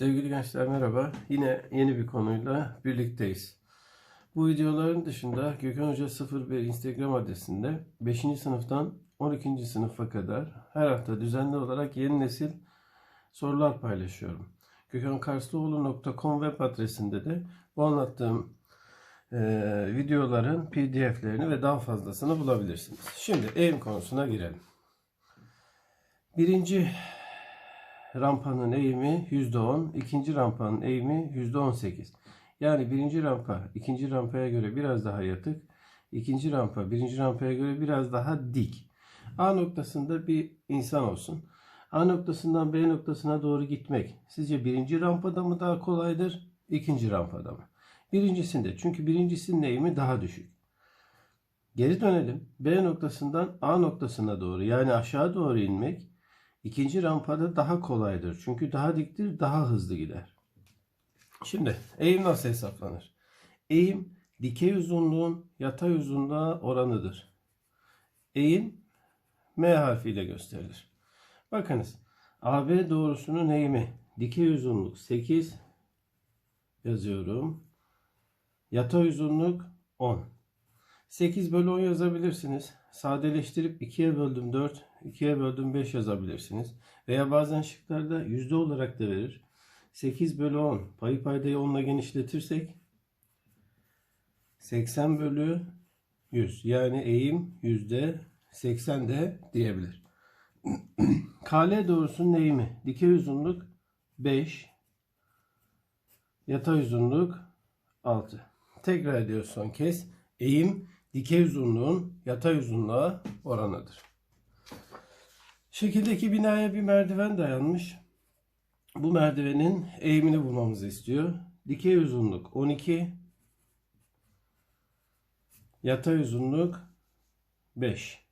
Sevgili gençler merhaba. Yine yeni bir konuyla birlikteyiz. Bu videoların dışında Gökhan Hoca 01 Instagram adresinde 5. sınıftan 12. sınıfa kadar her hafta düzenli olarak yeni nesil sorular paylaşıyorum. gökhankarslıoğlu.com web adresinde de bu anlattığım eee, videoların pdf'lerini ve daha fazlasını bulabilirsiniz. Şimdi eğim konusuna girelim. Birinci rampanın eğimi %10, ikinci rampanın eğimi %18. Yani birinci rampa ikinci rampaya göre biraz daha yatık, ikinci rampa birinci rampaya göre biraz daha dik. A noktasında bir insan olsun. A noktasından B noktasına doğru gitmek sizce birinci rampada mı daha kolaydır, ikinci rampada mı? Birincisinde çünkü birincisinin eğimi daha düşük. Geri dönelim. B noktasından A noktasına doğru yani aşağı doğru inmek İkinci rampada daha kolaydır. Çünkü daha diktir, daha hızlı gider. Şimdi eğim nasıl hesaplanır? Eğim dikey uzunluğun yatay uzunluğa oranıdır. Eğim M harfiyle gösterilir. Bakınız AB doğrusunun eğimi dikey uzunluk 8 yazıyorum. Yatay uzunluk 10. 8 bölü 10 yazabilirsiniz. Sadeleştirip 2'ye böldüm 4, 2'ye böldüm 5 yazabilirsiniz. Veya bazen şıklarda yüzde olarak da verir. 8 bölü 10 payı paydayı 10 ile genişletirsek 80 bölü 100 yani eğim yüzde 80 de diyebilir. KL doğrusunun eğimi dikey uzunluk 5 yatay uzunluk 6. Tekrar ediyoruz son kez. Eğim dikey uzunluğun yatay uzunluğa oranıdır. Şekildeki binaya bir merdiven dayanmış. Bu merdivenin eğimini bulmamızı istiyor. Dikey uzunluk 12. Yatay uzunluk 5.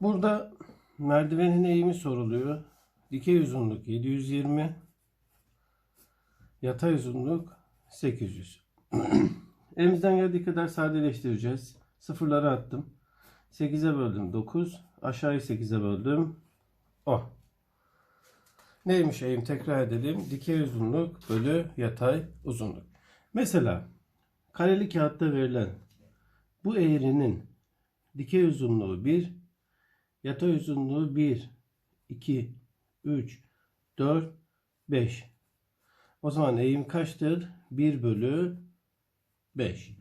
Burada merdivenin eğimi soruluyor. Dikey uzunluk 720. Yatay uzunluk 800. Elimizden geldiği kadar sadeleştireceğiz. Sıfırları attım. 8'e böldüm 9. Aşağıyı 8'e böldüm 10. Neymiş eğim tekrar edelim. Dikey uzunluk bölü yatay uzunluk. Mesela kareli kağıtta verilen bu eğrinin dikey uzunluğu 1, yatay uzunluğu 1, 2, 3, 4, 5. O zaman eğim kaçtır? 1 bölü 5.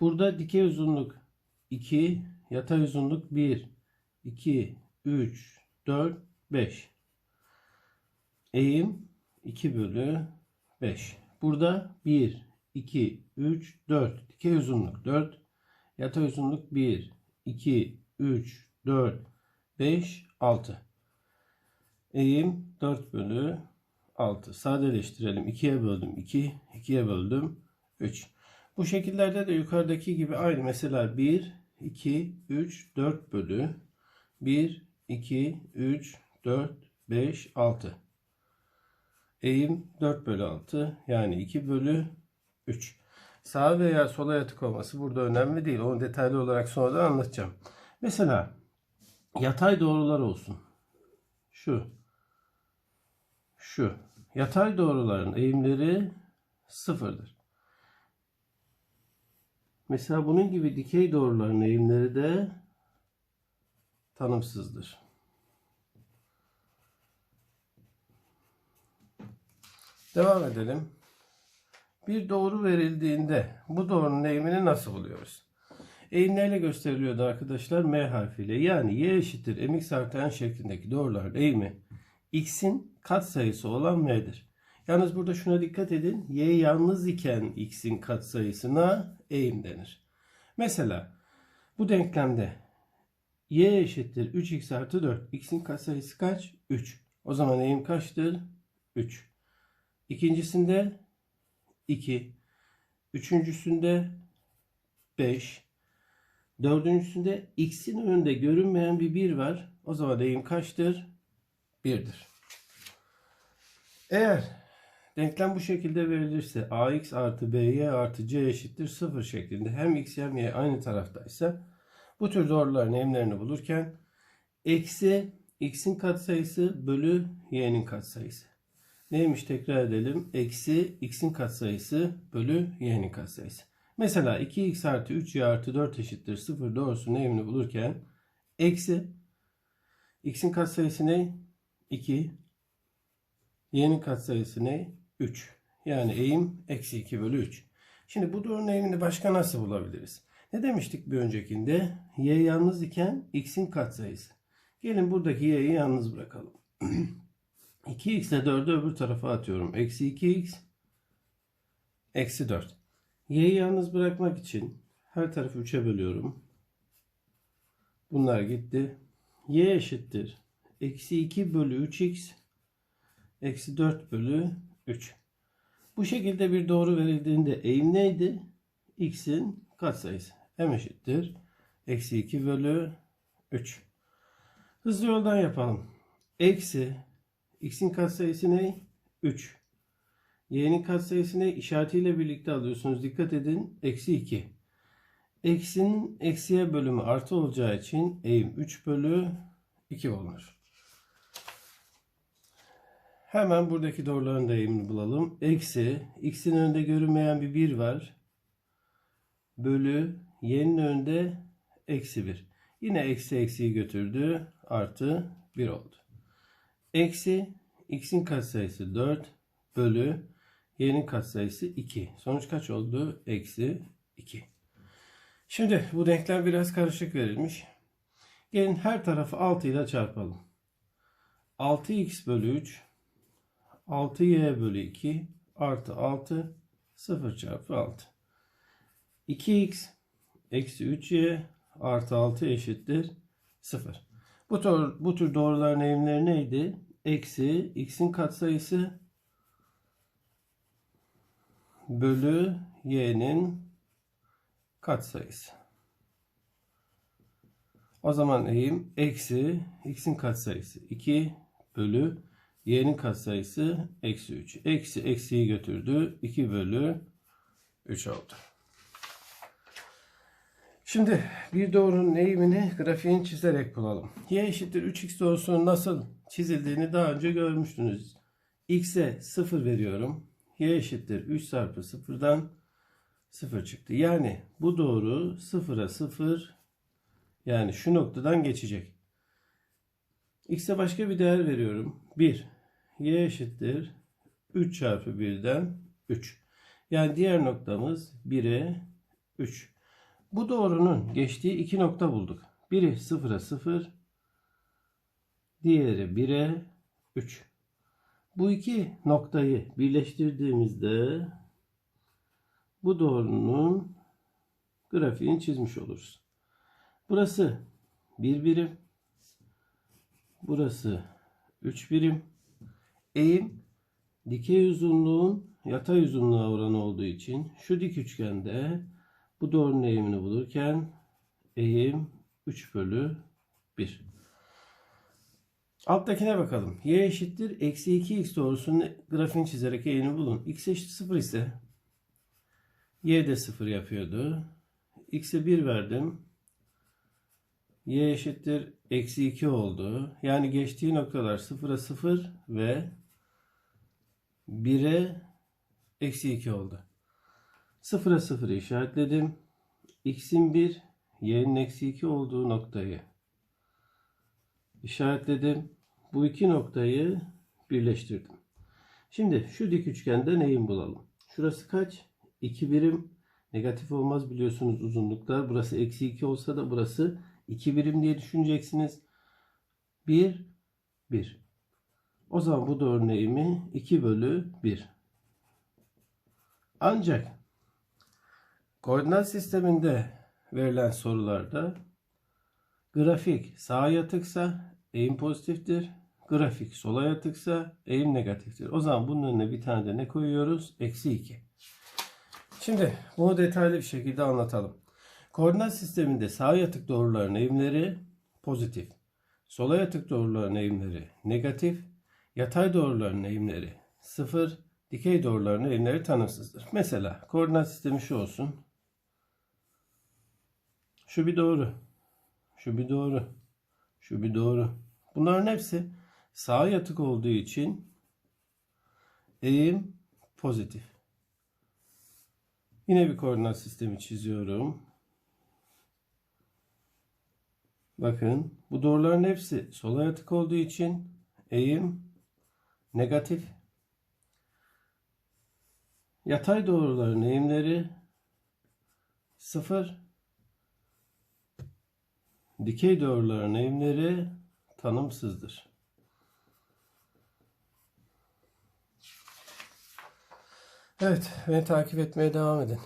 Burada dikey uzunluk 2, yatay uzunluk 1, 2, 3, 4, 5. Eğim 2 bölü 5. Burada 1, 2, 3, 4. Dikey uzunluk 4. Yatay uzunluk 1, 2, 3, 4, 5, 6. Eğim 4 bölü 6. Sadeleştirelim. 2'ye böldüm 2, 2'ye böldüm 3. Bu şekillerde de yukarıdaki gibi aynı. Mesela 1, 2, 3, 4 bölü 1, 2, 3, 4, 5, 6. Eğim 4 bölü 6 yani 2 bölü 3. Sağa veya sola yatık olması burada önemli değil. Onu detaylı olarak sonra da anlatacağım. Mesela yatay doğrular olsun. Şu. Şu. Yatay doğruların eğimleri sıfırdır. Mesela bunun gibi dikey doğruların eğimleri de tanımsızdır. Devam edelim. Bir doğru verildiğinde bu doğrunun eğimini nasıl buluyoruz? Eğim neyle gösteriliyordu arkadaşlar? M harfiyle. Yani y eşittir mx artı n şeklindeki doğruların eğimi x'in katsayısı olan m'dir. Yalnız burada şuna dikkat edin. Y yalnız iken x'in katsayısına eğim denir. Mesela bu denklemde y eşittir 3x artı 4. x'in katsayısı kaç? 3. O zaman eğim kaçtır? 3. İkincisinde 2. Üçüncüsünde 5. Dördüncüsünde x'in önünde görünmeyen bir 1 var. O zaman eğim kaçtır? 1'dir. Eğer denklem bu şekilde verilirse ax artı by artı c eşittir 0 şeklinde hem x hem y aynı taraftaysa bu tür doğruların eğimlerini bulurken eksi x'in katsayısı bölü y'nin katsayısı. Neymiş tekrar edelim. Eksi x'in katsayısı bölü y'nin katsayısı. Mesela 2x artı 3y artı 4 eşittir 0 doğrusunun eğimini bulurken eksi x'in katsayısı ne? 2 y'nin katsayısı ne? 3. Yani eğim eksi 2 bölü 3. Şimdi bu doğrunun eğimini başka nasıl bulabiliriz? Ne demiştik bir öncekinde? Y yalnız iken x'in katsayısı. Gelin buradaki y'yi yalnız bırakalım. 2x ile 4'ü öbür tarafa atıyorum. Eksi 2x eksi 4. Y'yi yalnız bırakmak için her tarafı 3'e bölüyorum. Bunlar gitti. Y eşittir. Eksi 2 bölü 3x eksi 4 bölü 3. Bu şekilde bir doğru verildiğinde eğim neydi? X'in katsayısı. M eşittir. Eksi 2 bölü 3. Hızlı yoldan yapalım. Eksi x'in katsayısı ne? 3. Y'nin katsayısı ne? İşaretiyle birlikte alıyorsunuz. Dikkat edin. Eksi 2. Eksinin eksiye bölümü artı olacağı için eğim 3 bölü 2 olur. Hemen buradaki doğruların da eğimini bulalım. Eksi x'in önünde görünmeyen bir 1 var. Bölü y'nin önünde eksi 1. Yine eksi eksiyi götürdü. Artı 1 oldu. Eksi x'in katsayısı 4 bölü y'nin katsayısı 2. Sonuç kaç oldu? Eksi 2. Şimdi bu denkler biraz karışık verilmiş. Gelin her tarafı 6 ile çarpalım. 6x bölü 3 6y bölü 2 artı 6 0 çarpı 6. 2x eksi 3y artı 6 eşittir 0. Bu tür, bu tür doğruların eğimleri neydi? Eksi x'in katsayısı bölü y'nin katsayısı. O zaman eğim eksi x'in katsayısı 2 bölü y'nin katsayısı eksi 3. Eksi eksiyi götürdü. 2 bölü 3 oldu. Şimdi bir doğrunun eğimini grafiğini çizerek bulalım. Y eşittir 3x doğrusunun nasıl çizildiğini daha önce görmüştünüz. X'e 0 veriyorum. Y eşittir 3 çarpı 0'dan 0 çıktı. Yani bu doğru 0'a 0 yani şu noktadan geçecek. X'e başka bir değer veriyorum. 1. Y eşittir 3 çarpı 1'den 3. Yani diğer noktamız 1'e 3. Bu doğrunun geçtiği iki nokta bulduk. Biri 0'a 0, diğeri 1'e 3. Bu iki noktayı birleştirdiğimizde bu doğrunun grafiğini çizmiş oluruz. Burası 1 birim. Burası 3 birim. Eğim dikey uzunluğun yatay uzunluğa oranı olduğu için şu dik üçgende bu doğrunun eğimini bulurken eğim 3 bölü 1. Alttakine bakalım. Y eşittir. Eksi 2x doğrusunun grafiğini çizerek eğimini bulun. X eşit 0 ise Y de 0 yapıyordu. X'e 1 verdim. Y eşittir. Eksi 2 oldu. Yani geçtiği noktalar 0'a 0 ve 1'e eksi 2 oldu. 0'a 0'ı işaretledim. X'in 1, Y'nin eksi 2 olduğu noktayı işaretledim. Bu iki noktayı birleştirdim. Şimdi şu dik üçgende neyin bulalım? Şurası kaç? 2 birim. Negatif olmaz biliyorsunuz uzunluklar. Burası eksi 2 olsa da burası 2 birim diye düşüneceksiniz. 1, 1. O zaman bu doğrunun eğimi 2 bölü 1. Ancak koordinat sisteminde verilen sorularda grafik sağa yatıksa eğim pozitiftir. Grafik sola yatıksa eğim negatiftir. O zaman bunun önüne bir tane de ne koyuyoruz? Eksi 2. Şimdi bunu detaylı bir şekilde anlatalım. Koordinat sisteminde sağa yatık doğruların eğimleri pozitif. Sola yatık doğruların eğimleri negatif. Yatay doğruların eğimleri 0. Dikey doğruların eğimleri tanımsızdır. Mesela koordinat sistemi şu olsun. Şu bir doğru. Şu bir doğru. Şu bir doğru. Bunların hepsi sağa yatık olduğu için Eğim pozitif. Yine bir koordinat sistemi çiziyorum. Bakın bu doğruların hepsi sola yatık olduğu için eğim negatif. Yatay doğruların eğimleri sıfır. Dikey doğruların eğimleri tanımsızdır. Evet, beni takip etmeye devam edin.